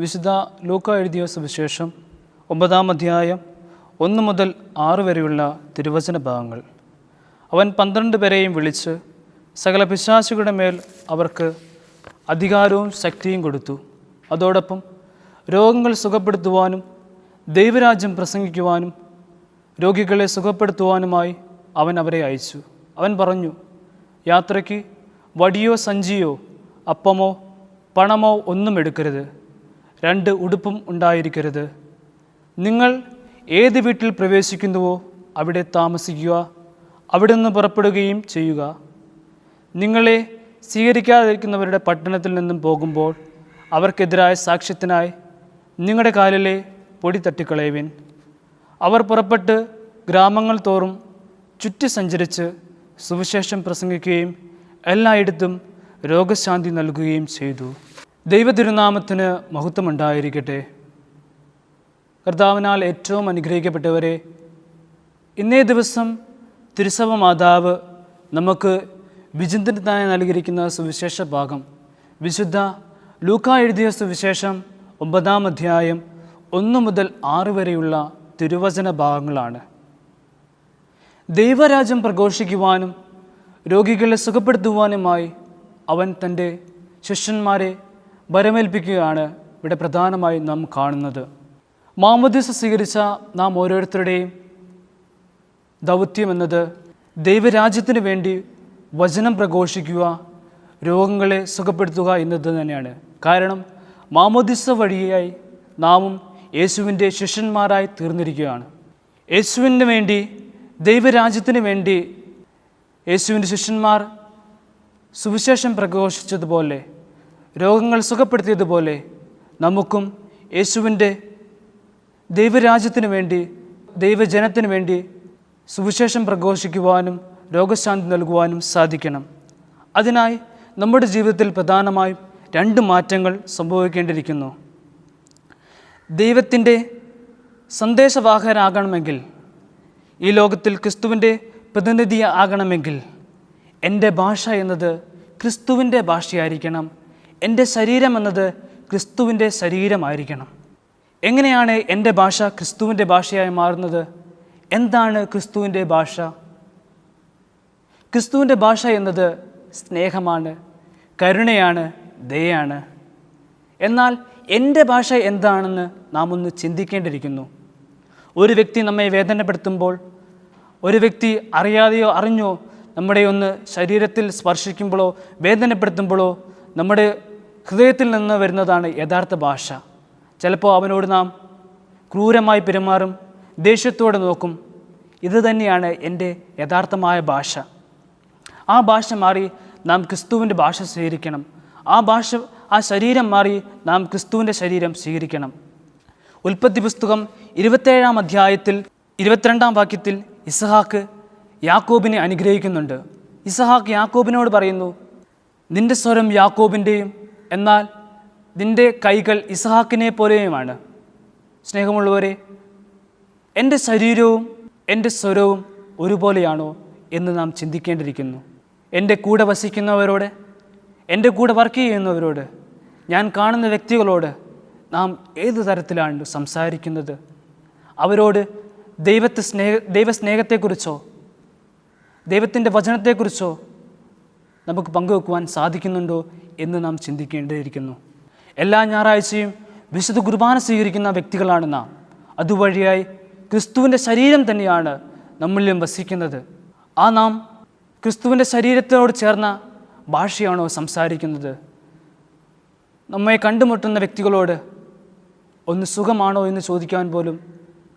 വിശുദ്ധ ലൂക്ക എഴുതിയ സുവിശേഷം ഒമ്പതാം അധ്യായം ഒന്ന് മുതൽ ആറ് വരെയുള്ള തിരുവചന ഭാഗങ്ങൾ. അവൻ പന്ത്രണ്ട് പേരെയും വിളിച്ച് സകല പിശാചുകളുടെ മേൽ അവർക്ക് അധികാരവും ശക്തിയും കൊടുത്തു. അതോടൊപ്പം രോഗങ്ങൾ സുഖപ്പെടുത്തുവാനും ദൈവരാജ്യം പ്രസംഗിക്കുവാനും രോഗികളെ സുഖപ്പെടുത്തുവാനുമായി അവൻ അവരെ അയച്ചു. അവൻ പറഞ്ഞു യാത്രയ്ക്ക് വടിയോ സഞ്ചിയോ അപ്പമോ പണമോ ഒന്നും എടുക്കരുത്. രണ്ട് ഉടുപ്പും ഉണ്ടായിരിക്കരുത്. നിങ്ങൾ ഏത് വീട്ടിൽ പ്രവേശിക്കുന്നുവോ അവിടെ താമസിക്കുക അവിടെ നിന്ന് പുറപ്പെടുകയും ചെയ്യുക. നിങ്ങളെ സ്വീകരിക്കാതിരിക്കുന്നവരുടെ പട്ടണത്തിൽ നിന്നും പോകുമ്പോൾ അവർക്കെതിരായ സാക്ഷ്യത്തിനായി നിങ്ങളുടെ കാലിലെ പൊടി തട്ടിക്കളയുവിൻ. അവർ പുറപ്പെട്ട് ഗ്രാമങ്ങൾ തോറും ചുറ്റി സഞ്ചരിച്ച് സുവിശേഷം പ്രസംഗിക്കുകയും എല്ലായിടത്തും രോഗശാന്തി നൽകുകയും ചെയ്തു. ദൈവതിരുനാമത്തിന് മഹത്വമുണ്ടായിരിക്കട്ടെ. കർത്താവിനാൽ ഏറ്റവും അനുഗ്രഹിക്കപ്പെട്ടവരെ ഇന്നേ ദിവസം തിരുസഭ മാതാവ് നമുക്ക് വിചിന്തനത്തിനായി നൽകിയിരിക്കുന്ന സുവിശേഷ ഭാഗം വിശുദ്ധ ലൂക്ക എഴുതിയ സുവിശേഷം ഒമ്പതാം അധ്യായം ഒന്ന് മുതൽ ആറ് വരെയുള്ള തിരുവചന ഭാഗങ്ങളാണ്. ദൈവരാജ്യം പ്രഘോഷിക്കുവാനും രോഗികളെ സുഖപ്പെടുത്തുവാനുമായി അവൻ തന്റെ ശിഷ്യന്മാരെ വരമേൽപ്പിക്കുകയാണ് ഇവിടെ പ്രധാനമായും നാം കാണുന്നത്. മാമോദീസ സ്വീകരിച്ച നാം ഓരോരുത്തരുടെയും ദൗത്യം എന്നത് ദൈവരാജ്യത്തിന് വേണ്ടി വചനം പ്രഘോഷിക്കുക രോഗങ്ങളെ സുഖപ്പെടുത്തുക എന്നത് തന്നെയാണ്. കാരണം മാമോദിസ വഴിയായി നാമും യേശുവിന്റെ ശിഷ്യന്മാരായി തീർന്നിരിക്കുകയാണ്. യേശുവിന് വേണ്ടി ദൈവരാജ്യത്തിന് വേണ്ടി യേശുവിന്റെ ശിഷ്യന്മാർ സുവിശേഷം പ്രഘോഷിച്ചതുപോലെ രോഗങ്ങൾ സുഖപ്പെടുത്തിയതുപോലെ നമുക്കും യേശുവിന്റെ ദൈവരാജ്യത്തിന് വേണ്ടി ദൈവജനത്തിന് വേണ്ടി സുവിശേഷം പ്രഘോഷിക്കുവാനും രോഗശാന്തി നൽകുവാനും സാധിക്കണം. അതിനായി നമ്മുടെ ജീവിതത്തിൽ പ്രധാനമായും രണ്ട് മാറ്റങ്ങൾ സംഭവിക്കേണ്ടിയിരിക്കുന്നു. ദൈവത്തിന്റെ സന്ദേശവാഹകനാകണമെങ്കിൽ ഈ ലോകത്തിൽ ക്രിസ്തുവിന്റെ പ്രതിനിധിയാകണമെങ്കിൽ എന്റെ ഭാഷ എന്നത് ക്രിസ്തുവിന്റെ ഭാഷയായിരിക്കണം എന്റെ ശരീരം എന്നത് ക്രിസ്തുവിന്റെ ശരീരമായിരിക്കണം. എങ്ങനെയാണ് എന്റെ ഭാഷ ക്രിസ്തുവിന്റെ ഭാഷയായി മാറുന്നത്? എന്താണ് ക്രിസ്തുവിന്റെ ഭാഷ? ക്രിസ്തുവിന്റെ ഭാഷ എന്നത് സ്നേഹമാണ് കരുണയാണ് ദയാണ് എന്നാൽ എന്റെ ഭാഷ എന്താണെന്ന് നാം ഒന്ന് ചിന്തിക്കേണ്ടിയിരിക്കുന്നു. ഒരു വ്യക്തി നമ്മെ വേദനപ്പെടുത്തുമ്പോൾ ഒരു വ്യക്തി അറിയാതെയോ അറിഞ്ഞോ നമ്മുടെ ഒന്ന് ശരീരത്തിൽ സ്പർശിക്കുമ്പോഴോ വേദനപ്പെടുത്തുമ്പോഴോ നമ്മുടെ ഹൃദയത്തിൽ നിന്ന് വരുന്നതാണ് യഥാർത്ഥ ഭാഷ. ചിലപ്പോൾ അവനോട് നാം ക്രൂരമായി പെരുമാറും ദേഷ്യത്തോടെ നോക്കും. ഇത് തന്നെയാണ് എന്റെ യഥാർത്ഥമായ ഭാഷ. ആ ഭാഷ മാറി നാം ക്രിസ്തുവിന്റെ ഭാഷ സ്വീകരിക്കണം. ആ ഭാഷ ആ ശരീരം മാറി നാം ക്രിസ്തുവിന്റെ ശരീരം സ്വീകരിക്കണം. ഉൽപ്പത്തി പുസ്തകം ഇരുപത്തേഴാം അധ്യായത്തിൽ ഇരുപത്തിരണ്ടാം വാക്യത്തിൽ ഇസഹാക്ക് യാക്കോബിനെ അനുഗ്രഹിക്കുന്നുണ്ട്. ഇസഹാക്ക് യാക്കോബിനോട് പറയുന്നു നിന്റെ സ്വരം യാക്കോബിന്റെയും എന്നാൽ നിന്റെ കൈകൾ ഇസഹാക്കിനെ പോലെയുമാണ്. സ്നേഹമുള്ളവരെ എന്റെ ശരീരവും എന്റെ സ്വരവും ഒരുപോലെയാണോ എന്ന് നാം ചിന്തിക്കേണ്ടിയിരിക്കുന്നു. എന്റെ കൂടെ വസിക്കുന്നവരോട് എന്റെ കൂടെ വർക്ക് ചെയ്യുന്നവരോട് ഞാൻ കാണുന്ന വ്യക്തികളോട് നാം ഏത് തരത്തിലാണ് സംസാരിക്കുന്നത്? അവരോട് ദൈവത്തെ സ്നേഹ ദൈവസ്നേഹത്തെക്കുറിച്ചോ ദൈവത്തിന്റെ വചനത്തെക്കുറിച്ചോ നമുക്ക് പങ്കുവെക്കുവാൻ സാധിക്കുന്നുണ്ടോ എന്ന് നാം ചിന്തിക്കേണ്ടിയിരിക്കുന്നു. എല്ലാ ഞായറാഴ്ചയും വിശുദ്ധ കുർബാന സ്വീകരിക്കുന്ന വ്യക്തികളാണ് നാം. അതുവഴിയായി ക്രിസ്തുവിന്റെ ശരീരം തന്നെയാണ് നമ്മളിലും വസിക്കുന്നത്. ആ നാം ക്രിസ്തുവിന്റെ ശരീരത്തോട് ചേർന്ന ഭാഷയാണോ സംസാരിക്കുന്നത്? നമ്മെ കണ്ടുമുട്ടുന്ന വ്യക്തികളോട് ഒന്ന് സുഖമാണോ എന്ന് ചോദിക്കാൻ പോലും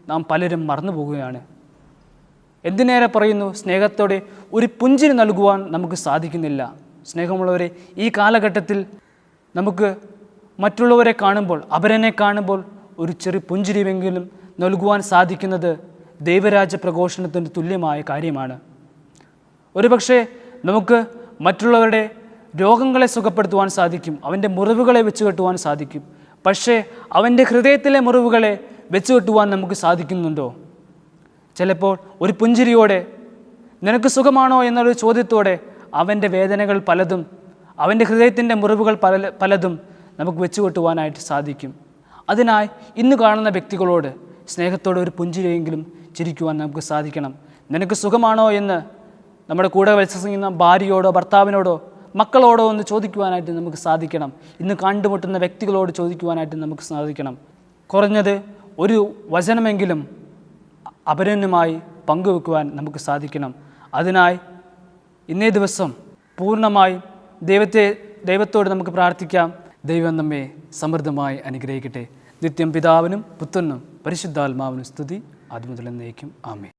നാം പലരും മറന്നു പോവുകയാണ് എന്തിനേറെ പറയുന്നു? സ്നേഹത്തോടെ ഒരു പുഞ്ചിരി നൽകുവാൻ നമുക്ക് സാധിക്കുന്നില്ല. സ്നേഹമുള്ളവരെ ഈ കാലഘട്ടത്തിൽ നമുക്ക് മറ്റുള്ളവരെ കാണുമ്പോൾ അവരെന്നെ കാണുമ്പോൾ ഒരു ചെറിയ പുഞ്ചിരിവെങ്കിലും നൽകുവാൻ സാധിക്കുന്നത് ദൈവരാജ്യ പ്രഘോഷണത്തിന് തുല്യമായ കാര്യമാണ്. ഒരുപക്ഷെ നമുക്ക് മറ്റുള്ളവരുടെ രോഗങ്ങളെ സുഖപ്പെടുത്തുവാൻ സാധിക്കും അവന്റെ മുറിവുകളെ വെച്ച് കെട്ടുവാൻ സാധിക്കും. പക്ഷേ അവന്റെ ഹൃദയത്തിലെ മുറിവുകളെ വെച്ച് കെട്ടുവാൻ നമുക്ക് സാധിക്കുന്നുണ്ടോ? ചിലപ്പോൾ ഒരു പുഞ്ചിരിയോടെ നിനക്ക് സുഖമാണോ? എന്നൊരു ചോദ്യത്തോടെ അവന്റെ വേദനകൾ പലതും അവന്റെ ഹൃദയത്തിന്റെ മുറിവുകൾ പല പലതും നമുക്ക് വെച്ചു കൂട്ടുവാനായിട്ട് സാധിക്കും. അതിനായി ഇന്ന് കാണുന്ന വ്യക്തികളോട് സ്നേഹത്തോടെ ഒരു പുഞ്ചിരിയെങ്കിലും ചിരിക്കുവാൻ നമുക്ക് സാധിക്കണം. നിനക്ക് സുഖമാണോ? എന്ന് നമ്മുടെ കൂടെ വത്സസിക്കുന്ന ഭാര്യയോടോ ഭർത്താവിനോടോ മക്കളോടോ ഒന്ന് ചോദിക്കുവാനായിട്ട് നമുക്ക് സാധിക്കണം. ഇന്ന് കണ്ടുമുട്ടുന്ന വ്യക്തികളോട് ചോദിക്കുവാനായിട്ട് നമുക്ക് സാധിക്കണം. കുറഞ്ഞത് ഒരു വചനമെങ്കിലും അപരനുമായി പങ്കുവെക്കുവാൻ നമുക്ക് സാധിക്കണം. അതിനായി ഇന്നേ ദിവസം പൂർണമായി ദൈവത്തെ ദൈവത്തോട് നമുക്ക് പ്രാർത്ഥിക്കാം. ദൈവം നമ്മെ സമൃദ്ധമായി അനുഗ്രഹിക്കട്ടെ. നിത്യം പിതാവിനും പുത്രനും പരിശുദ്ധാത്മാവിനും സ്തുതി. അതുമുതൽ ആമേ